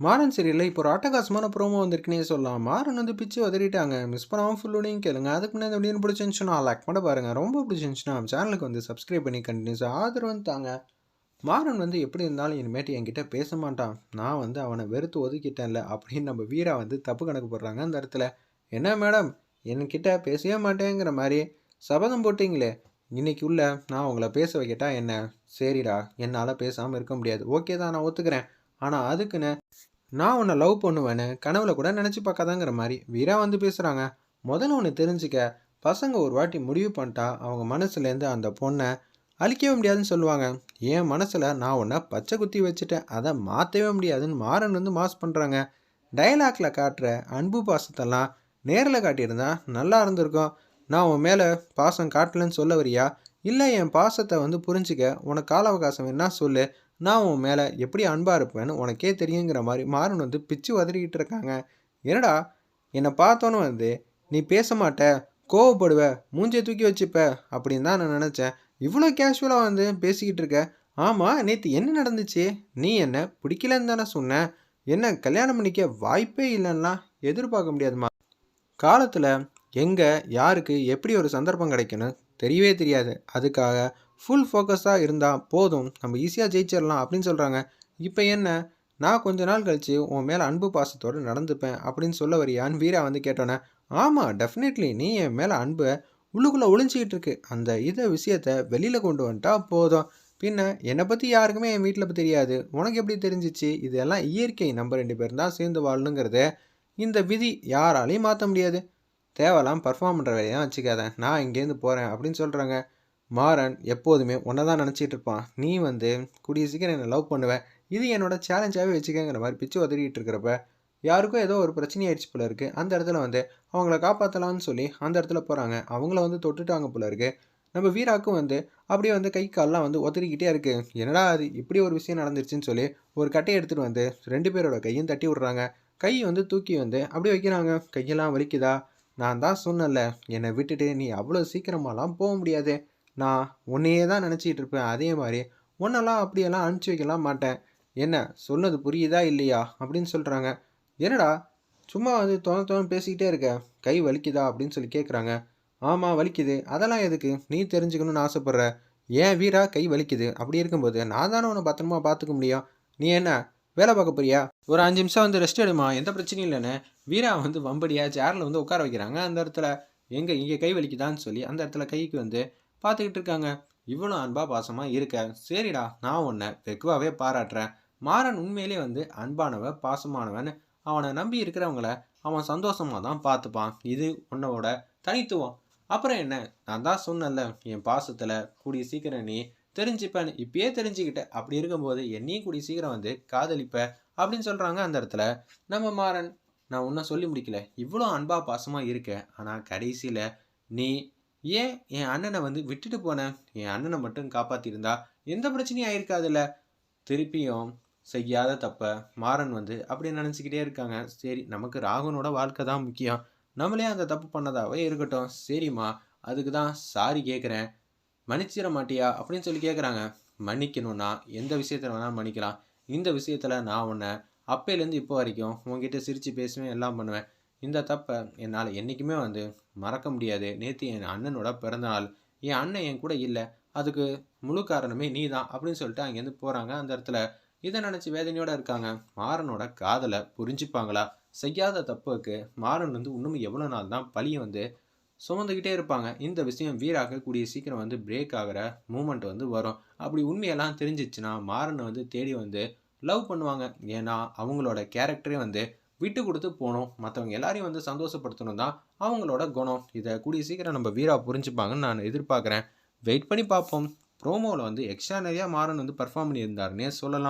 மாறன் சரியில்லை இப்போ ஒரு ஆட்டகாசமான ப்ரோமோ வந்திருக்குன்னே சொல்லலாம். மாறன் வந்து பிச்சு உதறிட்டாங்க மிஸ் பண்ணாமல் ஃபுல்லோடையும் கேளுங்க. அதுக்கு முன்னாடி இந்த பிடிச்சிருந்துச்சுன்னா லைக் பண்ண பாருங்க. ரொம்ப பிடிச்சிருந்துச்சுன்னா சேனலுக்கு வந்து சப்ஸ்கிரைப் பண்ணி கண்டினியூஸாக ஆதரவு வந்து தாங்க. மாறன் வந்து எப்படி இருந்தாலும் இனிமேட்டு என்கிட்ட பேச மாட்டான். நான் வந்து அவனை வெறுத்து ஒதுக்கிட்டேன்ல. அப்படின்னு நம்ம வீரா வந்து தப்பு கணக்கு போடுறாங்க அந்த இடத்துல. என்ன மேடம் என்கிட்ட பேசவே மாட்டேங்கிற மாதிரி. சபதம் போட்டிங்களே. இன்னைக்கு உள்ள நான் உங்களை பேச வைக்கிட்டா என்ன? சரிடா. என்னால் பேசாமல் இருக்க முடியாது. ஓகே தான் நான் ஒத்துக்கிறேன். ஆனால் அதுக்குன்னு நான் உன்னை லவ் பண்ணுவேன்னு கனவுல கூட நினச்சி பார்க்காதாங்கிற மாதிரி வீரா வந்து பேசுகிறாங்க முதல்ல ஒன்று தெரிஞ்சுக்க பசங்க ஒரு வாட்டி முடிவு பண்ணிட்டா அவங்க மனசுலேருந்து அந்த பொண்ணை அழிக்கவே முடியாதுன்னு சொல்லுவாங்க. என் மனசில் நான் உன்னை பச்சை குத்தி வச்சுட்டேன். அதை மாற்றவே முடியாதுன்னு மாறன் வந்து மாஸ் பண்ணுறாங்க டயலாக்ல காட்டுற அன்பு பாசத்தெல்லாம் நேரில் காட்டியிருந்தா நல்லா இருந்திருக்கும். நான் உன் மேலே பாசம் காட்டலன்னு சொல்ல வரியா? இல்லை என் பாசத்தை வந்து புரிஞ்சுக்க உனக்கு கால அவகாசம் என்ன சொல்லு. நான் உன் மேலே எப்படி அன்பாக இருப்பேன்னு உனக்கே தெரியுங்கிற மாதிரி மாறன் வந்து பிச்சு உதறிக்கிட்டு இருக்காங்க. என்னடா? என்னை பார்த்தோன்னு வந்து நீ பேச மாட்ட கோவப்படுவ மூஞ்சியை தூக்கி வச்சுப்ப அப்படின்னு தான் நான் நினச்சேன். இவ்வளோ கேஷுவலாக வந்து பேசிக்கிட்டு இருக்க. ஆமாம் நேற்று என்ன நடந்துச்சு? நீ என்ன பிடிக்கலன்னு தானே சொன்னேன் என்ன கல்யாணம் பண்ணிக்க வாய்ப்பே இல்லைன்னா எதிர்பார்க்க முடியாதுமா? காலத்தில் எங்கே யாருக்கு எப்படி ஒரு சந்தர்ப்பம் கிடைக்கணும் தெரியவே தெரியாது. அதுக்காக ஃபுல் ஃபோக்கஸாக இருந்தால் போதும். நம்ம ஈஸியாக ஜெயிச்சிடலாம் அப்படின்னு சொல்கிறாங்க இப்போ என்ன? நான் கொஞ்ச நாள் கழித்து உன் மேலே அன்பு பாசத்தோடு நடந்துப்பேன் அப்படின்னு சொல்ல வரியான்னு வீரா வந்து கேட்டோன்னே ஆமாம் டெஃபினெட்லி நீ என் மேலே அன்பை உள்ளுக்குள்ளே ஒளிஞ்சிக்கிட்டு இருக்கு. அந்த இதை விஷயத்த வெளியில் கொண்டு வந்துட்டா போதும். பின்ன என்னை பற்றி யாருக்குமே என் வீட்டில் தெரியாது. உனக்கு எப்படி தெரிஞ்சிச்சு? இதெல்லாம் இயற்கை. நம்ம ரெண்டு பேரும் தான் சேர்ந்து வாழணுங்கிறத. இந்த விதி யாராலையும் மாற்ற முடியாது. தேவலாம் பர்ஃபார்ம் பண்ணுற வேலையாக வச்சுக்காத. நான் இங்கேருந்து போகிறேன் அப்படின்னு சொல்கிறாங்க மாறன் எப்போதுமே ஒன்றை தான் நினச்சிட்டு இருப்பான். நீ வந்து கூடிய சீக்கிரம் என்னை லவ் பண்ணுவேன் இது என்னோட சேலஞ்சாகவே வச்சுக்கங்கிற மாதிரி பிச்சு உதறிட்டு இருக்கிறப்ப யாருக்கும் ஏதோ ஒரு பிரச்சனை ஆயிடுச்சு போல இருக்குது அந்த இடத்துல வந்து அவங்கள காப்பாற்றலாம்னு சொல்லி அந்த இடத்துல போகிறாங்க அவங்கள வந்து தொட்டுட்டாங்க போல இருக்குது நம்ம வீராக்கும் வந்து அப்படியே வந்து கை கால்லாம் வந்து ஒதறிக்கிட்டே இருக்குது என்னடா அது? இப்படி ஒரு விஷயம் நடந்துருச்சுன்னு சொல்லி ஒரு கட்டையை எடுத்துகிட்டு வந்து ரெண்டு பேரோட கையும் தட்டி விட்றாங்க. கை வந்து தூக்கி வந்து அப்படியே வைக்கிறாங்க. கையெல்லாம் வலிக்குதா? நான் தான் சொன்னல என்னை விட்டுட்டு நீ அவ்வளோ சீக்கிரமாலாம் போக முடியாது. நான் உன்னையே தான் நினச்சிட்டு இருப்பேன் அதே மாதிரி உன்னெல்லாம் அப்படியெல்லாம் அனுப்பிச்சி வைக்கலாம் மாட்டேன். என்ன சொன்னது புரியுதா இல்லையா? அப்படின்னு சொல்கிறாங்க என்னடா சும்மா வந்து தோண தோணு பேசிக்கிட்டே இருக்க? கை வலிக்குதா? அப்படின்னு சொல்லி கேட்குறாங்க ஆமாம் வலிக்குது. அதெல்லாம் எதுக்கு? நீ தெரிஞ்சுக்கணும்னு ஆசைப்பட்ற. ஏன் வீரா கை வலிக்குது? அப்படி இருக்கும்போது நான் தானே உன்னை பத்திரமா பார்த்துக்க முடியும். நீ என்ன வேலை பார்க்க போறியா? ஒரு அஞ்சு நிமிஷம் வந்து ரெஸ்ட் எடுமா எந்த பிரச்சனையும் இல்லைன்னு. வீரா வந்து வம்படியா சேரில் வந்து உட்கார வைக்கிறாங்க. அந்த இடத்துல எங்கே இங்கே கை வலிக்குதான்னு சொல்லி அந்த இடத்துல கைக்கு வந்து பார்த்துக்கிட்டு இருக்காங்க. இவ்வளோ அன்பா பாசமாக இருக்க. சரிடா நான் உன்னை வெகுவாகவே பாராட்டுறேன். மாறன் உண்மையிலே வந்து அன்பானவ பாசமானவன் அவனை நம்பி இருக்கிறவங்கள அவன் சந்தோஷமாக தான் பார்த்துப்பான். இது உன்னோட தனித்துவம். அப்புறம் என்ன? நான் தான் சொன்னல என் பாசத்தில் கூடிய சீக்கிரம் நீ தெரிஞ்சுப்பேன் இப்பயே தெரிஞ்சுக்கிட்ட அப்படி இருக்கும்போது என்னையும் கூடிய சீக்கிரம் வந்து காதலிப்ப அப்படின்னு சொல்கிறாங்க அந்த இடத்துல. நம்ம மாறன் நான் ஒன்றும் சொல்லி முடிக்கல. இவ்வளோ அன்பா பாசமாக இருக்க. ஆனால் கடைசியில் நீ ஏன் என் அண்ணனை வந்து விட்டுட்டு போனேன் என் அண்ணனை மட்டும் காப்பாற்றிருந்தா எந்த பிரச்சனையும் ஆயிருக்காதுல்ல? திருப்பியும் செய்யாத தப்ப மாறன் வந்து அப்படி நினச்சிக்கிட்டே இருக்காங்க. சரி நமக்கு ராகுனோட வாழ்க்கை தான் முக்கியம். நம்மளே அந்த தப்பு பண்ணதாவே இருக்கட்டும். சரிம்மா அதுக்கு தான் சாரி கேட்குறேன் மன்னிச்சிட மாட்டியா? அப்படின்னு சொல்லி கேட்குறாங்க மன்னிக்கணும்னா எந்த விஷயத்தில் வேணால் மன்னிக்கலாம். இந்த விஷயத்தில் நான் உன்னை அப்பையிலேருந்து இப்போ வரைக்கும் உங்ககிட்ட சிரித்து பேசுவேன் எல்லாம் பண்ணுவேன். இந்த தப்பை என்னால் என்றைக்குமே வந்து மறக்க முடியாது. நேற்று என் அண்ணனோட பிறந்தநாள். என் அண்ணன் என் கூட இல்லை. அதுக்கு முழு காரணமே நீ தான் அப்படின்னு சொல்லிட்டு அங்கேருந்து போகிறாங்க அந்த இடத்துல இதை நினச்சி வேதனையோடு இருக்காங்க. மாறனோட காதலை புரிஞ்சுப்பாங்களா? செய்யாத தப்புக்கு மாறன் வந்து இன்னும் எவ்வளோ நாள் தான் பழியை வந்து சுமந்துக்கிட்டே இருப்பாங்க. இந்த விஷயம் வீராக கூடிய சீக்கிரம் வந்து பிரேக் ஆகிற மூமெண்ட் வந்து வரும். அப்படி உண்மையெல்லாம் தெரிஞ்சிச்சுன்னா மாறனை வந்து தேடி வந்து லவ் பண்ணுவாங்க. ஏன்னா அவங்களோட கேரக்டரே வந்து விட்டு கொடுத்து போகணும். மற்றவங்க எல்லாரையும் வந்து சந்தோஷப்படுத்தணும் தான் அவங்களோட குணம். இதை கூடிய சீக்கிரம் நம்ம வீரா புரிஞ்சுப்பாங்கன்னு நான் எதிர்பார்க்குறேன். வெயிட் பண்ணி பார்ப்போம். ப்ரோமோவில் வந்து எக்ஸ்ட்ரா நிறையா மாறன் வந்து பர்ஃபார்ம் பண்ணியிருந்தாருன்னே சொல்லலாம்.